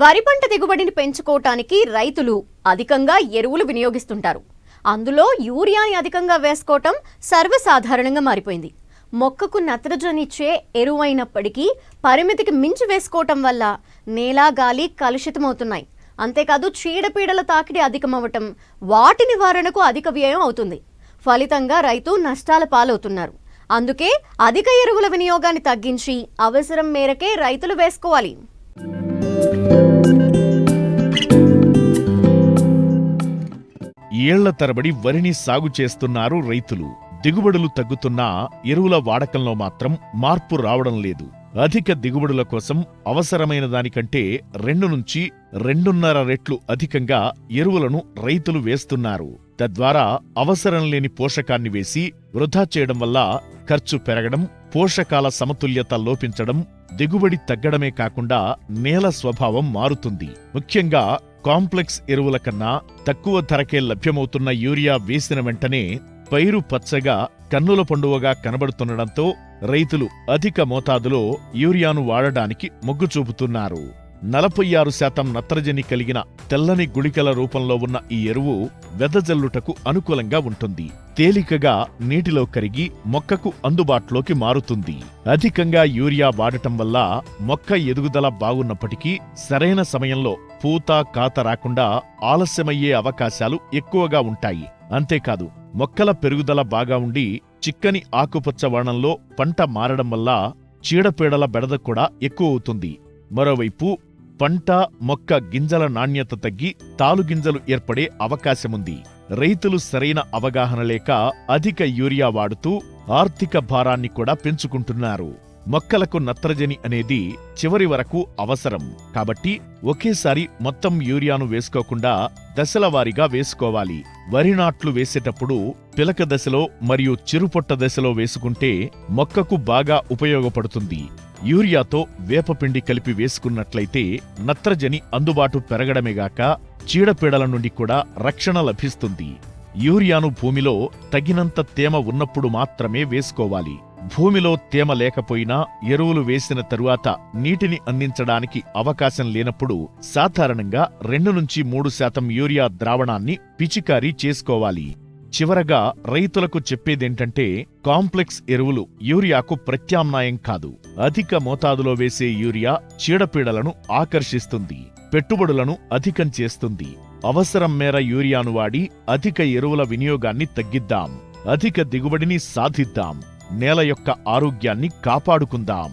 వరి పంట దిగుబడిని పెంచుకోవటానికి రైతులు అధికంగా ఎరువులు వినియోగిస్తుంటారు. అందులో యూరియాని అధికంగా వేసుకోవటం సర్వసాధారణంగా మారిపోయింది. మొక్కకు నత్రజనిచ్చే ఎరువైనప్పటికీ పరిమితికి మించి వేసుకోవటం వల్ల నేల గాలి కలుషితమవుతున్నాయి. అంతేకాదు చీడపీడల తాకిడి అధికమవటం వాటి నివారణకు అధిక వ్యయం అవుతుంది. ఫలితంగా రైతు నష్టాల పాలవుతున్నారు. అందుకే అధిక ఎరువుల వినియోగాన్ని తగ్గించి అవసరం మేరకే రైతులు వేసుకోవాలి. ఏళ్ళ తరబడి వరిని సాగు చేస్తున్నారు రైతులు. దిగుబడులు తగ్గుతున్నా ఎరువుల వాడకంలో మాత్రం మార్పు రావడం లేదు. అధిక దిగుబడుల కోసం అవసరమైన దానికంటే రెండు నుంచి రెండున్నర రెట్లు అధికంగా ఎరువులను రైతులు వేస్తున్నారు. తద్వారా అవసరం లేని పోషకాన్ని వేసి వృధా చేయడం వల్ల ఖర్చు పెరగడం పోషకాల సమతుల్యత లోపించడం దిగుబడి తగ్గడమే కాకుండా నేల స్వభావం మారుతుంది. ముఖ్యంగా కాంప్లెక్స్ ఎరువుల కన్నా తక్కువ ధరకే లభ్యమవుతున్న యూరియా వేసిన వెంటనే పైరు పచ్చగా కన్నుల పండువగా కనబడుతుండడంతో రైతులు అధిక మోతాదులో యూరియాను వాడడానికి మొగ్గు చూపుతున్నారు నలభై ఆరు శాతం నత్రజని కలిగిన తెల్లని గుళికల రూపంలో ఉన్న ఈ ఎరువు వెదజల్లుటకు అనుకూలంగా ఉంటుంది. తేలికగా నీటిలో కరిగి మొక్కకు అందుబాటులోకి మారుతుంది. అధికంగా యూరియా వాడటం వల్ల మొక్క ఎదుగుదల బాగున్నప్పటికీ సరైన సమయంలో పూత కాత రాకుండా ఆలస్యమయ్యే అవకాశాలు ఎక్కువగా ఉంటాయి. అంతేకాదు మొక్కల పెరుగుదల బాగా ఉండి చిక్కని ఆకుపచ్చ వర్ణంలో పంట మారడం వల్ల చీడపీడల బెడద కూడా ఎక్కువ అవుతుంది. మరోవైపు పంట మొక్క గింజల నాణ్యత తగ్గి తాలుగింజలు ఏర్పడే అవకాశముంది. రైతులు సరైన అవగాహన లేక అధిక యూరియా వాడుతూ ఆర్థిక భారాన్ని కూడా పెంచుకుంటున్నారు. మొక్కలకు నత్రజని అనేది చివరి వరకు అవసరం. కాబట్టి ఒకేసారి మొత్తం యూరియాను వేసుకోకుండా దశలవారీగా వేసుకోవాలి. వరి నాట్లు వేసేటప్పుడు పిలక దశలో మరియు చిరుపొట్ట దశలో వేసుకుంటే మొక్కకు బాగా ఉపయోగపడుతుంది. యూరియాతో వేపపిండి కలిపి వేసుకున్నట్లయితే నత్రజని అందుబాటు పెరగడమేగాక చీడపీడల నుండి కూడా రక్షణ లభిస్తుంది. యూరియాను భూమిలో తగినంత తేమ ఉన్నప్పుడు మాత్రమే వేసుకోవాలి. భూమిలో తేమ లేకపోయినా ఎరువులు వేసిన తరువాత నీటిని అందించడానికి అవకాశం లేనప్పుడు సాధారణంగా రెండు నుంచి మూడు శాతం యూరియా ద్రావణాన్ని పిచికారీ చేసుకోవాలి. చివరగా రైతులకు చెప్పేదేంటంటే కాంప్లెక్స్ ఎరువులు యూరియాకు ప్రత్యామ్నాయం కాదు. అధిక మోతాదులో వేసే యూరియా చీడపీడలను ఆకర్షిస్తుంది పెట్టుబడులను అధికం చేస్తుంది. అవసరం మేర యూరియాను వాడి అధిక ఎరువుల వినియోగాన్ని తగ్గిద్దాం అధిక దిగుబడిని సాధిద్దాం నేల యొక్క ఆరోగ్యాన్ని కాపాడుకుందాం.